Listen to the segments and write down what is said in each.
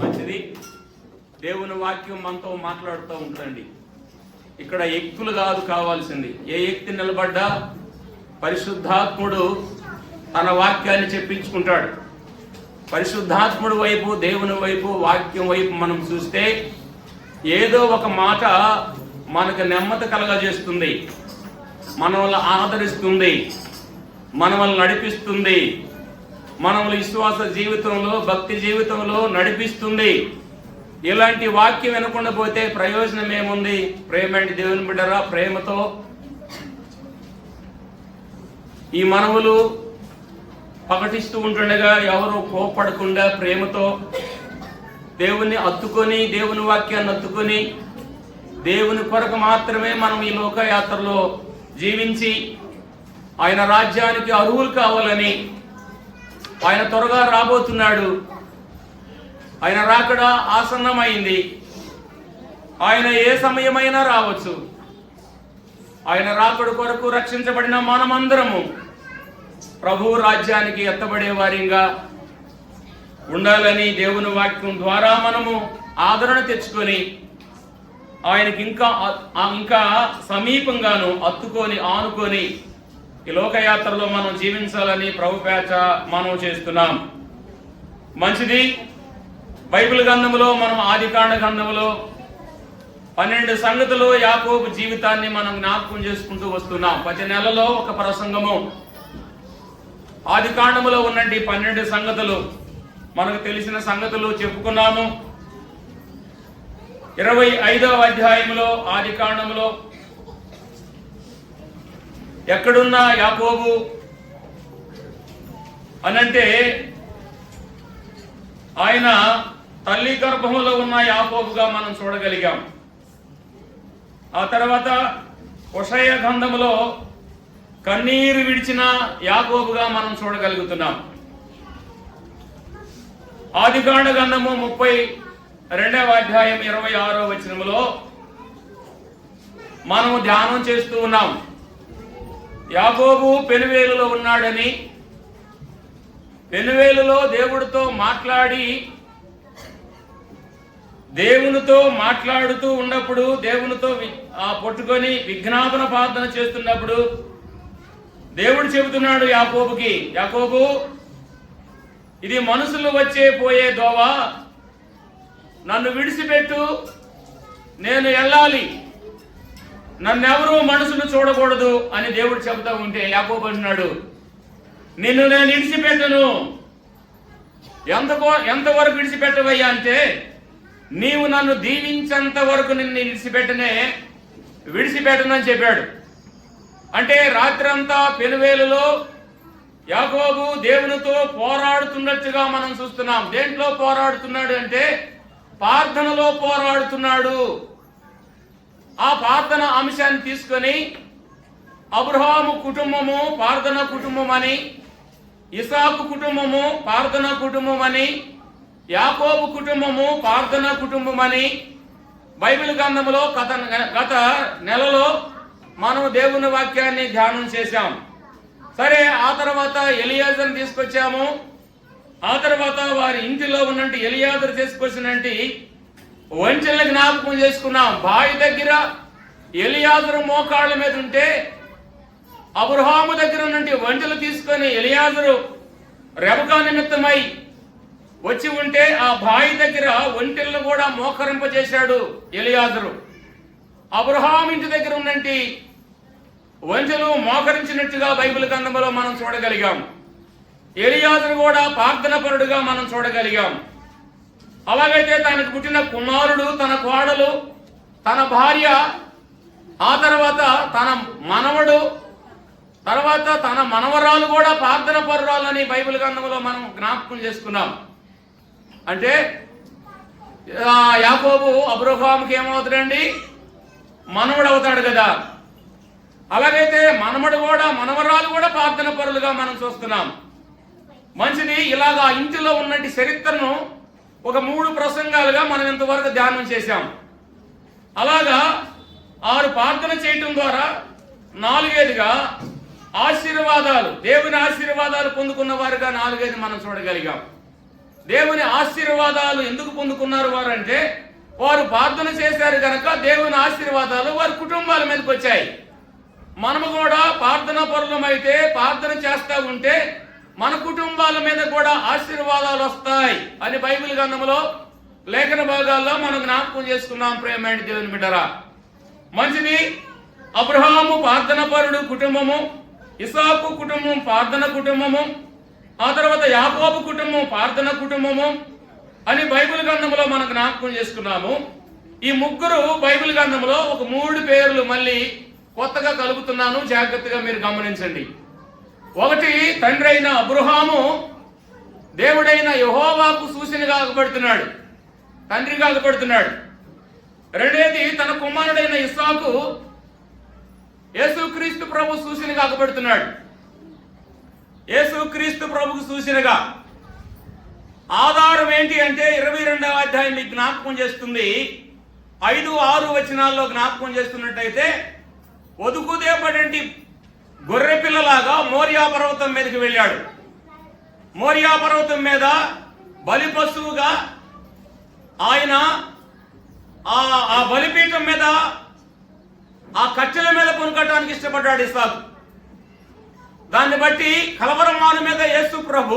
మంచిది. దేవుని వాక్యం మనతో మాట్లాడుతూ ఉంటుందండి ఇక్కడ ఎక్తులు కాదు కావాల్సింది. ఏ వ్యక్తి నిలబడ్డా పరిశుద్ధాత్ముడు తన వాక్యాన్ని చెప్పించుకుంటాడు. పరిశుద్ధాత్ముడు వైపు దేవుని వైపు వాక్యం వైపు మనం చూస్తే ఏదో ఒక మాట మనకు నెమ్మది కలగజేస్తుంది. మనల్ని ఆదరిస్తుంది. మనల్ని నడిపిస్తుంది. మనల్ని విశ్వాస జీవితంలో భక్తి జీవితంలో నడిపిస్తుంది. ఇలాంటి వాక్యం వినకుండా పోతే ప్రయోజనం ఏముంది? ప్రేమేంటి దేవుని బిడ్డరా ప్రేమతో. ఈ మనవులు ప్రకటిస్తూ ఉంటుండగా ఎవరు కోపడకుండా ప్రేమతో దేవుణ్ణి అత్తుకొని దేవుని వాక్యాన్ని అత్తుకొని దేవుని కొరకు మాత్రమే మనం ఈ లోకయాత్రలో జీవించి ఆయన రాజ్యానికి అర్హులు కావాలని ఆయన త్వరగా రాబోతున్నాడు. ఆయన రాకడ ఆసన్నమైంది. ఆయన ఏ సమయమైనా రావచ్చు. ఆయన రాకడు కొరకు రక్షించబడిన మనమందరము ప్రభు రాజ్యానికి ఎత్తబడే వారిగా ఉండాలని దేవుని వాక్యం ద్వారా మనము ఆదరణ తెచ్చుకొని ఆయనకి ఇంకా ఇంకా సమీపంగాను అత్తుకొని ఆనుకొని ఈ లోకయాత్రలో మనం జీవించాలని ప్రభుపేచ మనం చేస్తున్నాం. మంచిది. బైబిల్ గ్రంథములో మనం ఆదికాండ గ్రంథములో పన్నెండు సంగతులు యాకోబు జీవితాన్ని మనం జ్ఞాపకం చేసుకుంటూ వస్తున్నాం. ప్రతి నెలలో ఒక ప్రసంగము. ఆది కాండములో ఉన్నటువంటి పన్నెండు సంగతులు. మనకు తెలిసిన సంగతులు చెప్పుకున్నాము. ఇరవై ఐదవ అధ్యాయంలో ఆది కాండములో ఎక్కడున్నా యాకోబు? అనంటే ఆయన తల్లి గర్భంలో ఉన్న యాకోబుగా మనం చూడగలిగాం. ఆ తర్వాత ఉషయ గంధములో కన్నీరు విడిచిన యాకోబుగా మనం చూడగలుగుతున్నాం. ఆదికాండ గంధము ముప్పై రెండవ అధ్యాయం ఇరవై ఆరో వచనములో మనము ధ్యానం చేస్తూ ఉన్నాం. యాగోబు పెనువేలులో ఉన్నాడని పెనువేలులో దేవుడితో మాట్లాడి దేవునితో మాట్లాడుతూ ఉన్నప్పుడు దేవునితో వి- ఆ పట్టుకొని విజ్ఞాపన ప్రార్థన చేస్తున్నప్పుడు దేవుడు చెబుతున్నాడు యాకోబుకి యాకోబు ఇది మనుషులు వచ్చే పోయే దోవ. నన్ను విడిచిపెట్టు. నేను వెళ్ళాలి. నన్నెవరూ మనసును చూడకూడదు అని దేవుడు చెబుతా ఉంటే యాకోబు నిన్ను నేను విడిచిపెట్టను ఎంతకో ఎంతవరకు విడిచిపెట్టవయ్యా అంటే నీవు నన్ను దీవించేంత వరకు నిన్ను విడిచిపెట్టనే విడిచిపెట్టనని చెప్పాడు. అంటే రాత్రంతా పెనువేలులో యాకోబు దేవునితో పోరాడుతున్నట్టుగా మనం చూస్తున్నాం. దేంట్లో పోరాడుతున్నాడు అంటే ప్రార్థనలో పోరాడుతున్నాడు. ఆ ప్రార్థన అంశాన్ని తీసుకొని అబ్రహాము కుటుంబము ప్రార్థన కుటుంబం అని ఇసాకు కుటుంబము ప్రార్థన కుటుంబం అని యాకోబు కుటుంబము ప్రార్థన కుటుంబం అని బైబిల్ గ్రంథంలో గత గత నెలలో మనం దేవుని వాక్యాన్ని ధ్యానం చేశాం. సరే ఆ తర్వాత ఎలియాజర్ తీసుకొచ్చాము. ఆ తర్వాత వారి ఇంటిలో ఉన్నట్టు ఎలియాజర్ తీసుకొచ్చినట్టు వంచెల్ని జ్ఞాపకం చేసుకున్నాం. బావి దగ్గర ఎలియాజరు మోకాళ్ళ మీద ఉంటే అబ్రహాము దగ్గర నుండి వంటలు తీసుకొని ఎలియాజరు రెబకా నిమిత్తమై వచ్చి ఉంటే ఆ బావి దగ్గర ఒంటెలను కూడా మోకరింపజేశాడు ఎలియాజరు. అబ్రహాం ఇంటి దగ్గర ఉన్నంటి వంచెలు మోకరించినట్టుగా బైబిల్ గ్రంథంలో మనం చూడగలిగాం. ఎలియాజరు కూడా ప్రార్థన పరుడుగా మనం చూడగలిగాం. అలాగైతే తనకు పుట్టిన కుమారుడు తన కోడలు తన భార్య ఆ తర్వాత తన మనవడు తర్వాత తన మనవరాలు కూడా ప్రార్థన పరురాలని బైబిల్ గ్రంథంలో మనం జ్ఞాపకం చేసుకున్నాం. అంటే యాకోబు అబ్రహాంకి ఏమవుతాడండి? మనవడు అవుతాడు కదా. అలాగైతే మనమడు కూడా మనవరాలు కూడా ప్రార్థన పరులుగా మనం చూస్తున్నాం. మంచిది ఇలాగా ఇంటిలో ఉన్నటి చరిత్రను ఒక మూడు ప్రసంగాలుగా మనం ఇంతవరకు ధ్యానం చేశాం. అలాగా ఆరు ప్రార్థన చేయటం ద్వారా నాలుగేదిగా ఆశీర్వాదాలు దేవుని ఆశీర్వాదాలు పొందుకున్న వారుగా నాలుగైదు మనం చూడగలిగాం. దేవుని ఆశీర్వాదాలు ఎందుకు పొందుకున్నారు వారు అంటే వారు ప్రార్థన చేశారు కనుక దేవుని ఆశీర్వాదాలు వారి కుటుంబాల మీదకి వచ్చాయి. మనము కూడా ప్రార్థన పరులమైతే ప్రార్థన చేస్తూ ఉంటే మన కుటుంబాల మీద కూడా ఆశీర్వాదాలు వస్తాయి అని బైబిల్ గ్రంథంలో లేఖన భాగాల్లో మనం జ్ఞాపకం చేసుకున్నాం ప్రేమైన దేవుని బిడ్డరా. మంచిది అబ్రహాము ప్రార్థన పరుడు కుటుంబము ఇసాకు కుటుంబం ప్రార్థన కుటుంబము ఆ తర్వాత యాకోబు కుటుంబం ప్రార్థన కుటుంబము అని బైబిల్ గ్రంథంలో మనం జ్ఞాపకం చేసుకున్నాము. ఈ ముగ్గురు బైబిల్ గ్రంథంలో ఒక మూడు పేర్లు మళ్ళీ కొత్తగా కలుపుతున్నాను. జాగ్రత్తగా మీరు గమనించండి. ఒకటి తండ్రి అయిన అబ్రహాము దేవుడైన యహోవాకు సూచనగా కాకపడుతున్నాడు తండ్రిగా కాకపడుతున్నాడు రెండేది తన కుమారుడైన ఇస్సాకు యేసుక్రీస్తు ప్రభు సూచన కాకపడుతున్నాడు యేసుక్రీస్తు ప్రభుకు సూచనగా ఆధారం ఏంటి అంటే ఇరవై రెండవ అధ్యాయం మీకు జ్ఞాపకం చేస్తుంది. ఐదు ఆరు వచనాల్లో జ్ఞాపకం చేస్తున్నట్టయితే ఒదుకుదేపడంటి గొర్రె పిల్లలాగా మోరియా పర్వతం మీదకి వెళ్ళాడు. మోరియా పర్వతం మీద బలి పశువుగా ఆయన ఆ ఆ బలిపీఠం మీద ఆ కట్టెల మీద కొనుక్కటానికి ఇష్టపడ్డాడు ఇసాకు దాన్ని బట్టి కలవరమాను మీద యేసు ప్రభు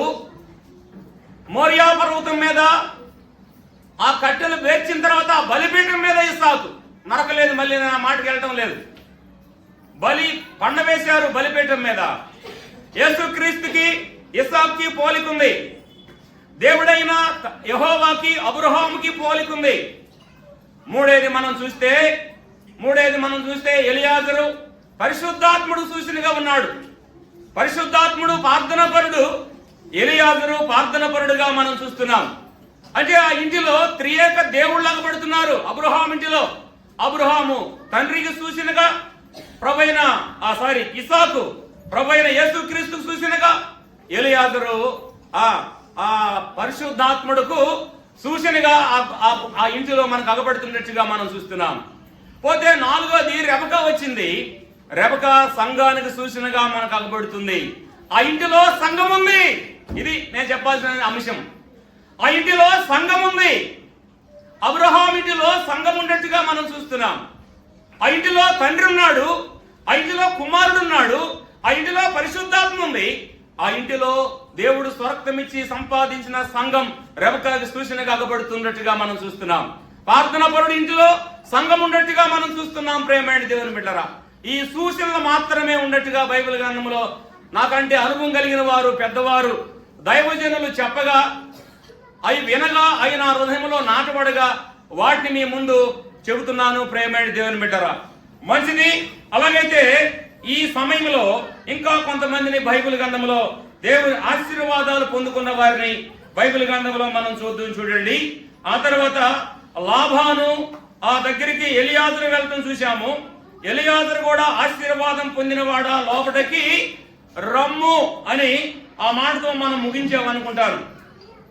మోరియా పర్వతం మీద ఆ కట్టెలు వేర్చిన తర్వాత ఆ బలిపీఠం మీద ఇసాకు నరకలేదు మళ్ళీ నా మాటకి వెళ్ళటం లేదు. బలి పండ వేశారు బలిపీఠం మీద. యేసుక్రీస్తుకి ఇసాక్కి పోలికుంది. దేవుడైన యహోవాకి అబ్రహాముకి పోలికుంది. మూడేది మనం చూస్తే మూడేది మనం చూస్తే ఎలియాజరు పరిశుద్ధాత్ముడు సూచనగా ఉన్నాడు. పరిశుద్ధాత్ముడు ప్రార్థనపరుడు ఎలియాజరు ప్రార్థనపరుడుగా మనం చూస్తున్నాం. అంటే ఆ ఇంటిలో త్రియేక దేవుళ్ళగా పడుతున్నారు అబ్రహాం ఇంటిలో. అబ్రహాము తండ్రికి సూచనగా ప్రభైన ఆ సారీ ఇసాకు ప్రభైన యేసుక్రీస్తు సూచనగా ఎలియాజరు ఆ ఆ పరిశుద్ధాత్ముడుకు సూచనగా ఆ- ఆ- ఇంటిలో మనకు అగపడుతున్నట్టుగా మనం చూస్తున్నాం. పోతే నాలుగోది రెబక వచ్చింది. రెబక సంఘానికి సూచనగా మనకు అగపడుతుంది. ఆ ఇంటిలో సంఘం ఉంది. ఇది నేను చెప్పాల్సిన అంశం. ఆ ఇంటిలో సంఘం ఉంది. అబ్రహాం ఇంటిలో సంఘం ఉన్నట్టుగా మనం చూస్తున్నాం. ఆ ఇంటిలో తండ్రి ఉన్నాడు ఆ ఇంటిలో కుమారుడు ఉన్నాడు ఆ ఇంటిలో పరిశుద్ధాత్మ ఉంది. ఆ ఇంటిలో దేవుడు స్వరక్తమిచ్చి సంపాదించిన సంఘం రెబకాకి సూచనగా అగబడుతున్నట్టుగా మనం చూస్తున్నాం. ప్రార్థన పరుడు ఇంటిలో సంఘం ఉన్నట్టుగా మనం చూస్తున్నాం ప్రేమైన దేవుని బిడ్డరా. ఈ సూచనలు మాత్రమే ఉన్నట్టుగా బైబిల్ గ్రంథంలో నాకంటే అనుభవం కలిగిన వారు పెద్దవారు దైవజనులు చెప్పగా అవి వినగా అవి నా హృదయంలో నాటబడగా వాటిని మీ ముందు చెబుతున్నాను ప్రేమైన దేవుని బిడ్డరా. మంచిది అలాగైతే ఈ సమయంలో ఇంకా కొంతమందిని బైబిల్ గ్రంథంలో దేవుని ఆశీర్వాదాలు పొందుకున్న వారిని బైబిల్ గ్రంథంలో మనం చూద్దాం చూడండి. ఆ తర్వాత లాభాను ఆ దగ్గరికి ఎలియాజరు వెళ్తాం చూశాము. ఎలియాజరు కూడా ఆశీర్వాదం పొందినవాడా? లోపటికి రమ్ము అని ఆ మాటతో మనం ముగించామనుకుంటారు.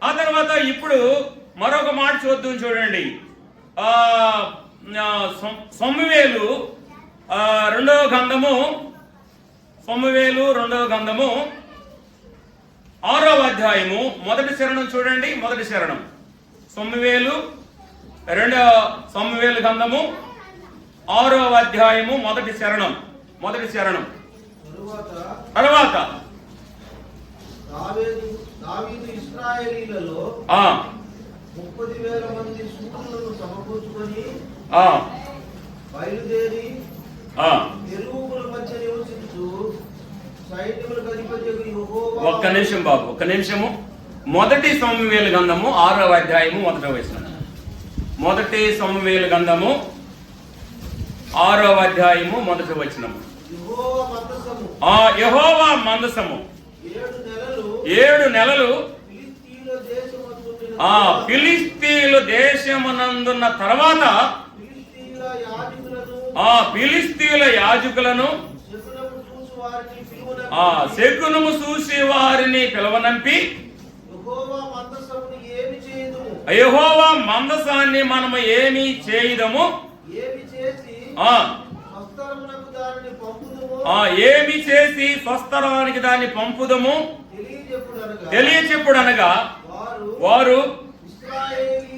ఆ తర్వాత ఇప్పుడు మరొక మాట చూద్దాం చూడండి. సొమ్మువేలు రెండవ గంధము సొమ్మువేలు రెండవ గంధము ఆరవ అధ్యాయము మొదటి శరణం చూడండి మొదటి శరణం. సొమ్మువేలు రెండవ సొమ్మువేలు గంధము ఆరవ అధ్యాయము మొదటి శరణం. మొదటి శరణం. తరువాత తర్వాత. దావీదు దావీదు ఇశ్రాయేలీలలో ఆ. ముప్పది వేల మంది సూర్యులను సమకూర్చుకొని ఆ. బయలుదేరి మధ్య నివసించు. ఒక్క నిమిషం బాబు ఒక్క నిమిషము. మొదటి సొమ్మువేలు గంధము ఆరవ అధ్యాయము మొదటి వచనం. మొదటి సొమ్మువేలు గంధము ఆరవ అధ్యాయము మొదటి వచనము యెహోవా మందసము. ఏడు నెలలు ఏడు నెలలు ఫిలిస్తీయుల దేశమందుండిన ఆ ఫిలిస్తీన్లు దేశమునందున్న తర్వాత ఆ ఫిలిస్తీన్ల యాజకులను ఆ శకునము చూసి వారిని పిలవనంపి. యెహోవా మందసమును ఏమి చేయదుము? యెహోవా మందసాన్ని మనము ఏమి చేయదము? ఏమి చేసి స్వస్థరానికి దాన్ని పంపుదము? తెలియజెప్పుడనగా తెలియచెప్పుడనగా వారు ఇస్రాయిల్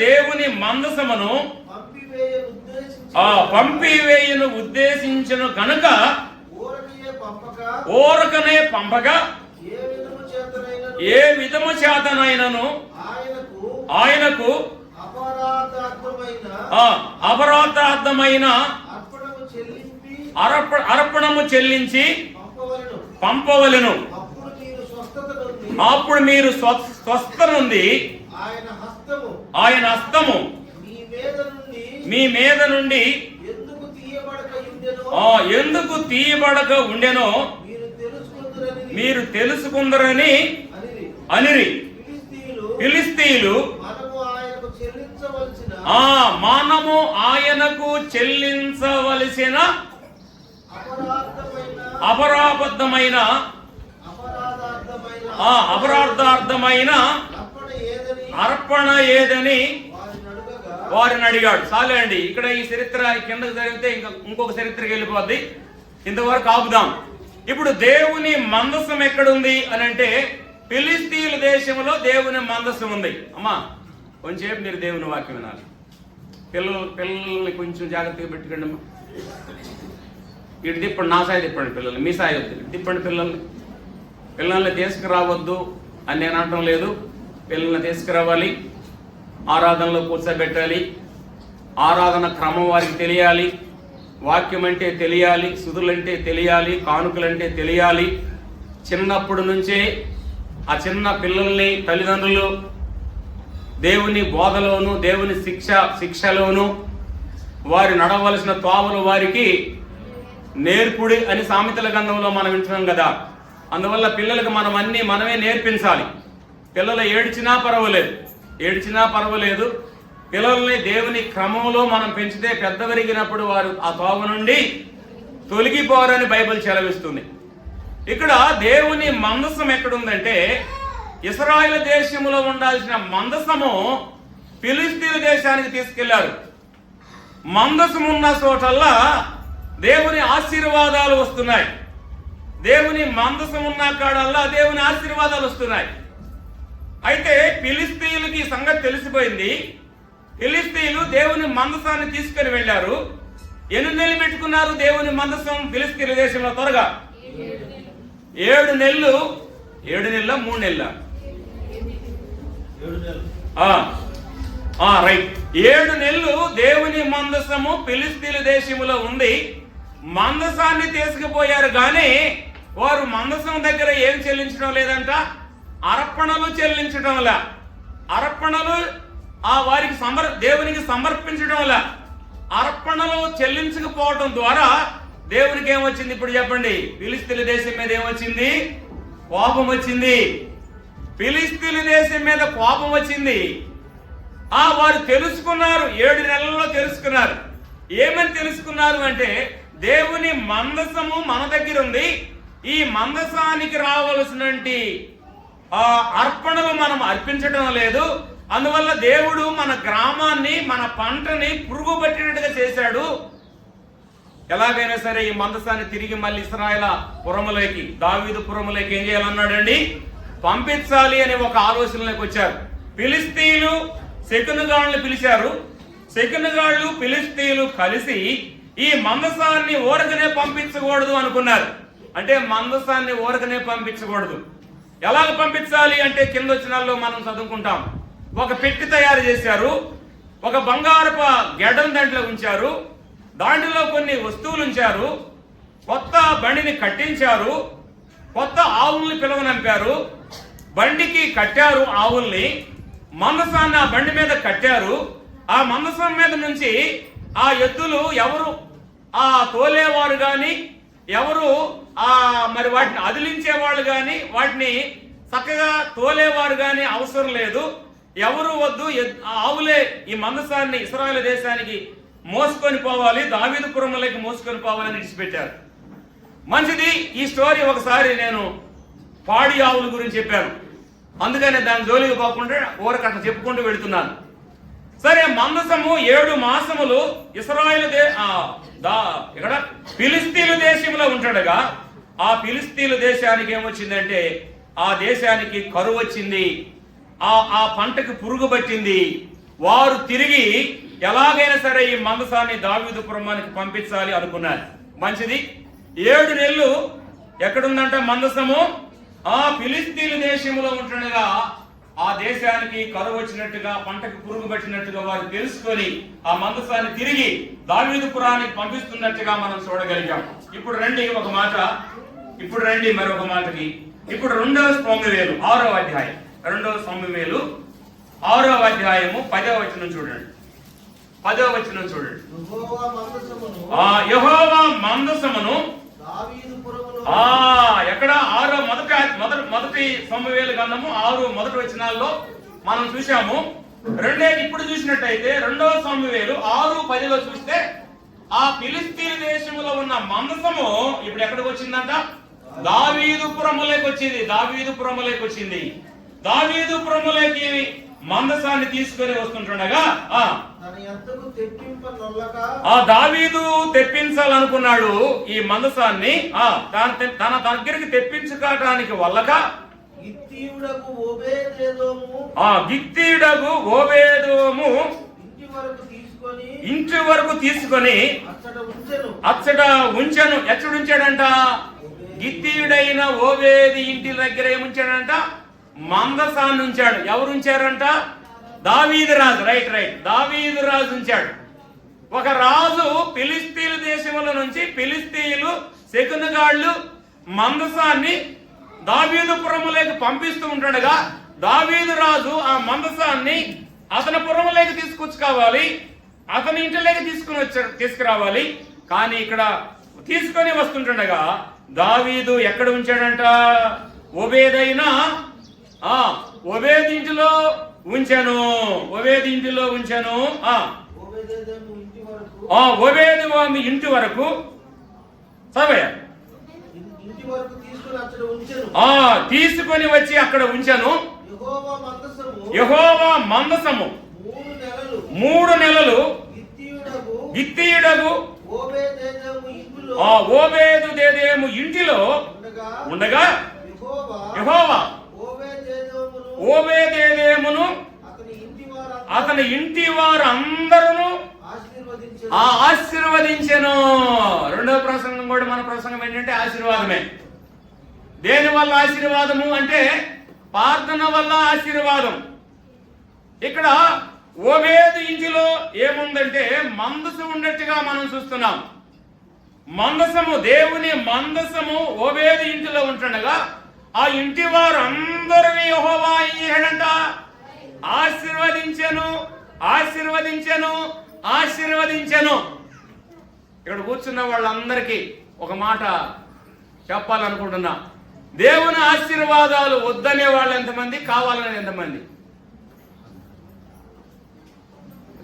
దేవుని మందసమును పంపివేయును ఉద్దేశించను. కనుక ఓరకనే పంపగా ఏ విధము చేతనైనను ఆయనకు అపరాధార్థమైన అర్పణము చెల్లించి పంపవలను పంపవలెను అప్పుడు మీరు స్వస్థత నుండి అప్పుడు మీరు స్వ- స్వస్థ నుండి ఆయన హస్తము. మీ మీద నుండి ఎందుకు తీయబడక ఉండెనో ఆ ఎందుకు తీయబడక ఉండెనో మీరు తెలుసుకుందరని అనిరి. ఫిలిస్తీయులు ఆ మానము ఆయనకు చెల్లించవలసిన అపరాబద్ధమైన ఆ అపరార్థార్థమైన అర్పణ ఏదని వారిని అడిగాడు. చాలే అండి ఇక్కడ ఈ చరిత్ర కిందకు జరిగితే ఇంకా ఇంకొక చరిత్రకి వెళ్ళిపోద్ది. ఇంతవరకు ఆపుదాం. ఇప్పుడు దేవుని మందసం ఎక్కడుంది అని అంటే ఫిలిస్తీన్ దేశంలో దేవుని మందసం ఉంది. అమ్మా కొంచెంసేపు మీరు దేవుని వాక్యం వినాలి. పిల్లలు పిల్లల్ని కొంచెం జాగ్రత్తగా పెట్టుకోండి అమ్మా. ఇటు తిప్పండి నా సాయి తిప్పండి పిల్లల్ని మీ సాయి తిప్పండి పిల్లల్ని. పిల్లల్ని తీసుకురావద్దు అని నేను అనటం లేదు. పిల్లల్ని తీసుకురావాలి. ఆరాధనలో కూర్చోబెట్టాలి. ఆరాధన క్రమం వారికి తెలియాలి. వాక్యం అంటే తెలియాలి. సుధులంటే తెలియాలి. కానుకలంటే తెలియాలి. చిన్నప్పటి నుంచే ఆ చిన్న పిల్లల్ని తల్లిదండ్రులు దేవుని బోధలోను దేవుని శిక్ష శిక్షలోను వారి నడవలసిన తోవలు వారికి నేర్పుడి అని సామెతల గంధంలో మనం వింటున్నాం కదా. అందువల్ల పిల్లలకు మనం అన్నీ మనమే నేర్పించాలి. పిల్లలు ఏడ్చినా పర్వాలేదు. ఏడ్చినా పర్వాలేదు. పిల్లల్ని దేవుని క్రమంలో మనం పెంచితే పెద్దవరిగినప్పుడు వారు ఆ తోవ నుండి తొలగిపోరని బైబిల్ చెలవిస్తుంది ఇక్కడ దేవుని మందసం ఎక్కడుందంటే ఇస్రాయేల్ దేశంలో ఉండాల్సిన మందసము ఫిలిస్తీన్ దేశానికి తీసుకెళ్ళారు. మందసం ఉన్న చోటల్లా దేవుని ఆశీర్వాదాలు వస్తున్నాయి. దేవుని మందసం ఉన్న కాడల్లా దేవుని ఆశీర్వాదాలు వస్తున్నాయి. అయితే ఫిలిస్తీన్లకి ఈ సంగతి తెలిసిపోయింది. ఫిలిస్తీన్లు దేవుని మందసాన్ని తీసుకొని వెళ్ళారు. ఎన్ని నెలలు పెట్టుకున్నారు దేవుని మందసం ఫిలిస్తీన్ దేశంలో త్వరగా? ఏడు నెలలు. ఏడు నెలల? మూడు నెలల? నెలలు రైట్. ఏడు నెలలు దేవుని మందసము ఫిలిస్తీన్ దేశంలో ఉంది. మందసాన్ని తీసుకుపోయారు కానీ వారు మందసం దగ్గర ఏం చెల్లించడం లేదంట? అర్పణలు చెల్లించడంలా అర్పణలు ఆ వారికి సమర్ దేవునికి సమర్పించడం వల్ల అర్పణలు చెల్లించకపోవడం ద్వారా దేవునికి ఏమొచ్చింది? ఇప్పుడు చెప్పండి. ఫిలిస్తీన్ల దేశం మీద ఏమొచ్చింది? కోపం వచ్చింది. ఫిలిస్తీన్ల దేశం మీద కోపం వచ్చింది. ఆ వారు తెలుసుకున్నారు. ఏడు నెలల్లో తెలుసుకున్నారు. ఏమని తెలుసుకున్నారు అంటే దేవుని మందసము మన దగ్గర ఉంది. ఈ మందసానికి రావలసినటువంటి ఆ అర్పణలు మనం అర్పించడం లేదు. అందువల్ల దేవుడు మన గ్రామాన్ని మన పంటని పురుగు పట్టినట్టుగా చేశాడు. ఎలాగైనా సరే ఈ మందసాన్ని తిరిగి మళ్ళీ ఇస్రాయల పురములకి దావీదు పురములకి ఏం చేయాలన్నాడండి? పంపించాలి అనే ఒక ఆలోచనలోకి వచ్చారు. ఫిలిస్తీన్లు శకునుగాళ్ళని పిలిచారు. శకునుగాళ్ళు ఫిలిస్తీన్లు కలిసి ఈ మందసాన్ని ఊరకనే పంపించకూడదు అనుకున్నారు. అంటే మందసాన్ని ఊరకనే పంపించకూడదు. ఎలాగ పంపించాలి అంటే కింద వచ్చినాల్లో మనం చదువుకుంటాం. ఒక పెట్టి తయారు చేశారు. ఒక బంగారపు గెడ్డం దాంట్లో ఉంచారు. దాంట్లో కొన్ని వస్తువులు ఉంచారు. కొత్త బండిని కట్టించారు. కొత్త ఆవుల్ని పిలువనంపారు బండికి కట్టారు ఆవుల్ని. మందసాన్ని ఆ బండి మీద కట్టారు. ఆ మందసం మీద నుంచి ఆ ఎద్దులు ఎవరు? ఆ తోలేవారు కానీ ఎవరు ఆ మరి వాటిని అదిలించే వాళ్ళు వాటిని చక్కగా తోలేవారు కానీ అవసరం లేదు. ఎవరు వద్దు ఆ ఆవులే ఈ మందసాన్ని ఇస్రాయల్ దేశానికి మోసుకొని పోవాలి దావీదుపురంలోకి మోసుకొని పోవాలని విడిచిపెట్టారు మంచిది ఈ స్టోరీ ఒకసారి నేను పాడి ఆవుల గురించి చెప్పాను. అందుకనే దాని జోలికి పోకుండా ఊరకట్ట చెప్పుకుంటూ వెళుతున్నాను. సరే మందసము ఏడు మాసములు ఇస్రాయేల్ దే దా ఇక్కడ ఫిలిస్తీన్లు దేశంలో ఉంటాడుగా ఆ ఫిలిస్తీన్లు దేశానికి ఏమొచ్చిందంటే ఆ దేశానికి కరువు వచ్చింది. ఆ ఆ పంటకు పురుగు పట్టింది. వారు తిరిగి ఎలాగైనా సరే ఈ మందసాన్ని దావిదు పురమానికి పంపించాలి అనుకున్నారు. మంచిది. ఏడు నెలలు ఎక్కడుందంట మందసము? ఆ ఫిలిస్తీన్ దేశంలో ఉంటుండగా ఆ దేశానికి కరువు వచ్చినట్టుగా పంటకు పురుగు పట్టినట్టుగా వారు తెలుసుకొని ఆ మందసాన్ని తిరిగి దావీదుపురానికి పంపిస్తున్నట్టుగా మనం చూడగలిగాం. ఇప్పుడు రండి ఒక మాట ఇప్పుడు రండి మరొక మాటకి. ఇప్పుడు రెండవ స్వామివేలు ఆరో అధ్యాయం. రెండవ స్వామివేలు ఆరో అధ్యాయము పదవ వచనం చూడండి. పదవ వచనం చూడండి. యెహోవా మందసమును ఆ యెహోవా మందసమును దావీదుపురములో ఆ ఎక్కడ ఆరో మొదటి మొదటి సొమ్మవేలు గంధము ఆరు మొదటి వచనాల్లో మనం చూసాము రెండేది ఇప్పుడు చూసినట్టయితే రెండవ సొమ్మవేలు ఆరు పదిలో చూస్తే ఆ ఫిలిస్తీన్ దేశంలో ఉన్న మందసము ఇప్పుడు ఎక్కడికి వచ్చిందంట? దావీదుపురములోకి వచ్చింది. దావీదుపురములోకి వచ్చింది. దావీదుపురములోకి మందసాన్ని తీసుకొని వస్తుంటుండగా ఆ దావీదు తెప్పించాలనుకున్నాడు ఈ మందసాన్ని ఆ తన తన దగ్గరికి తెప్పించుకోవటానికి వల్లగా ఇత్తీయుడకు ఓబేదేదోము. ఆ గిత్తీయుడగు ఓబేదోము ఇంటి వరకు తీసుకొని ఇంటి వరకు తీసుకొని అచ్చట ఉంచెను. అచ్చట ఉంచాను. ఉంచాడంట గిత్తీయుడైన ఓవేది ఇంటి దగ్గర ఏముంచాడంట? మందసాన్ని ఉంచాడు ఎవరు ఉంచారంట దావీదు రాజు. Right right. దావీదు రాజు ఉంచాడు. ఒక రాజు ఫిలిస్తీన్ దేశముల నుంచి ఫిలిస్తీన్లు శకునగాళ్ళు మందసాన్ని దావీదుపురములోకి పంపిస్తూ ఉంటాడుగా. దావీదు రాజు ఆ మందసాన్ని అతని పురములోకి తీసుకొచ్చుకోవాలి. అతని ఇంటిలోకి తీసుకుని వచ్చి తీసుకురావాలి. కానీ ఇక్కడ తీసుకొని వస్తుంటుండగా. దావీదు ఎక్కడ ఉంచాడంట? ఒబేదైనా ఆ ఒబేది ఇంటిలో ఉంచాను. ఒబేది ఇంటిలో ఉంచాను. ఆ. ఇంటి వరకు. ఒబేది వామి ఇంటి వరకు సవయ ఆ తీసుకొని వచ్చి అక్కడ ఉంచాను. యెహోవా మందసము. మూడు నెలలు. గిత్తీయుడగు ఆ ఓబేదు దేదేము ఇంటిలో. ఉండగా. యెహోవా. ఓబేదేదోమును. అతని ఇంటి వారు అందరూ ఆశీర్వదించెను. ఆ ఆశీర్వదించెను. రెండవ ప్రసంగం కూడా మన ప్రసంగం ఏంటంటే ఆశీర్వాదమే. దేని వల్ల ఆశీర్వాదము అంటే ప్రార్థన వల్ల ఆశీర్వాదం. ఇక్కడ ఓవేదు ఇంటిలో ఏముందంటే మందసు ఉన్నట్టుగా మనం చూస్తున్నాం. మందసము దేవుని మందసము ఓవేదు ఇంటిలో ఉంటుండగా ఆ ఇంటి వారు అందరిని యెహోవా ఏం ఆశీర్వదించను ఆశీర్వదించను. ఇక్కడ కూర్చున్న వాళ్ళందరికీ ఒక మాట చెప్పాలనుకుంటున్నా. దేవుని ఆశీర్వాదాలు వద్దనే వాళ్ళు ఎంతమంది? కావాలని ఎంతమంది?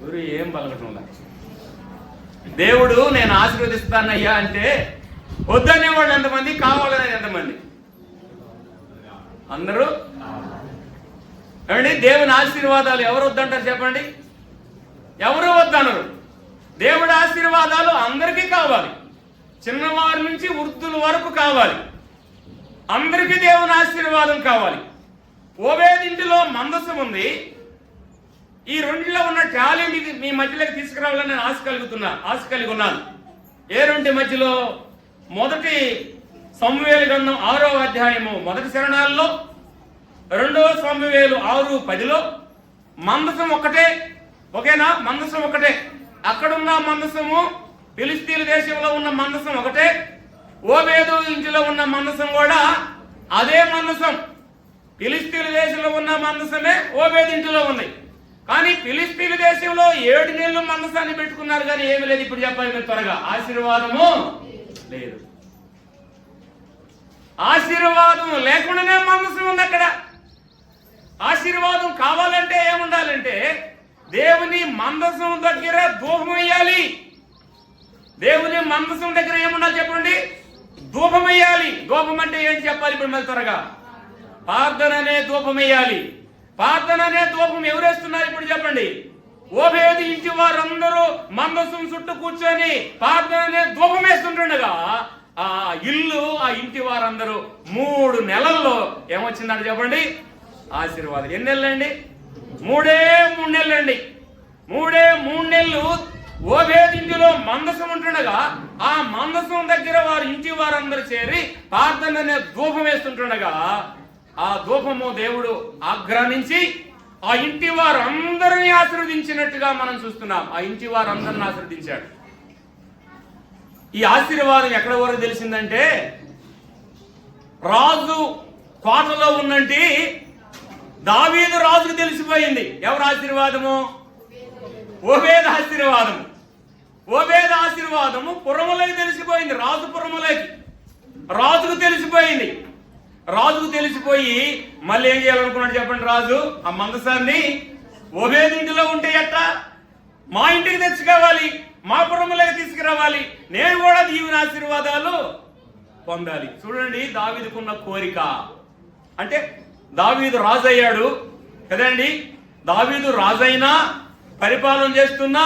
ఎవరు ఏం పలకటం దేవుడు నేను ఆశీర్వదిస్తానయ్యా అంటే వద్దనే వాళ్ళు ఎంతమంది? కావాలని ఎంతమంది? అందరూ? ఏమండి? దేవుని ఆశీర్వాదాలు ఎవరు వద్దంటారు చెప్పండి? ఎవరు వద్దనరు? దేవుడి ఆశీర్వాదాలు అందరికీ కావాలి. చిన్నవారి నుంచి వృద్ధుల వరకు కావాలి. అందరికీ దేవుని ఆశీర్వాదం కావాలి. ఓవేదింటిలో మందసం ఉంది. ఈ రెండిలో ఉన్న టాలెంట్ మీ మధ్యలోకి తీసుకురావాలని నేను ఆశ కలుగుతున్నా ఆశ కలిగి ఉన్నాను. ఏ రెండు మధ్యలో? మొదటి సమవేలు గ్రంథం ఆరో అధ్యాయము మొదటి శరణాల్లో రెండవ సమవేలు ఆరు పదిలో మందసం ఒకటే ఓకేనా? మందసం ఒకటే అక్కడున్న మందసము ఫిలిస్తీన్ దేశంలో ఉన్న మందసం ఒకటే ఓబేదు ఇంటిలో ఉన్న మనసం కూడా అదే మనసం ఫిలిస్తీన్ దేశంలో ఉన్న మనసమే ఓబేదు ఇంటిలో ఉన్నాయి. కానీ ఫిలిస్తీన్ దేశంలో ఏడు నెలలు మందసాన్ని పెట్టుకున్నారు కానీ ఏమి లేదు. ఇప్పుడు చెప్పాలి మీరు త్వరగా. ఆశీర్వాదము లేదు. ఆశీర్వాదం లేకుండానే మనసు ఉంది అక్కడ. ఆశీర్వాదం కావాలంటే ఏముండాలంటే దేవుని మందసం దగ్గర దూహం వేయాలి. దేవుని మందసం దగ్గర ఏముండాలి చెప్పండి? ధూపం వేయాలి ధూపం అంటే ఏంటి చెప్పాలి ఇప్పుడు మళ్ళీ త్వరగా? ప్రార్థన అనే ధూపం వేయాలి ప్రార్థన అనే ధూపం ఎవరేస్తున్నారు ఇప్పుడు చెప్పండి? ఓబేది ఇంటి వారందరూ మందసం చుట్టూ కూర్చొని ప్రార్థన అనే ధూపం వేస్తుంటుండగా ఆ ఇల్లు ఆ ఇంటి వారందరూ మూడు నెలల్లో ఏమొచ్చిందంటే చెప్పండి? ఆశీర్వాదం. ఎన్ని నెలలండి? మూడే మూడు నెలలండి. మూడే మూడు నెలలు ఓబేదింటిలో మందసం ఉంటుండగా ఆ మందసం దగ్గర వారి ఇంటి వారందరూ చేరి ప్రార్థన అనే ధూపం వేస్తుంటుండగా ఆ ధూపము దేవుడు ఆగ్రహించి ఆ ఇంటి వారందరిని ఆశీర్వదించినట్టుగా మనం చూస్తున్నాం. ఆ ఇంటి వారందరిని ఆశీర్వదించాడు. ఈ ఆశీర్వాదం ఎక్కడ వరకు తెలిసిందంటే రాజు కోటలో ఉన్నంటి దావీదు రాజుకు తెలిసిపోయింది. ఎవరు ఆశీర్వాదము? ఓవేద ఆశీర్వాదము. ఓబేద ఆశీర్వాదము పురములకి తెలిసిపోయింది రాజు పురములకి. రాజుకు తెలిసిపోయింది. రాజుకు తెలిసిపోయి మళ్ళీ ఏం చేయాలనుకున్నాడు చెప్పండి రాజు? ఆ మందసాన్ని ఓబేదింటిలో ఉంటే ఎట్ట? మా ఇంటికి తెచ్చుకోవాలి మా పురములకి తీసుకురావాలి. నేను కూడా దీవుని ఆశీర్వాదాలు పొందాలి. చూడండి దావీదుకున్న కోరిక. అంటే దావీదు రాజు అయ్యాడు కదండి? దావీదు రాజైనా పరిపాలన చేస్తున్నా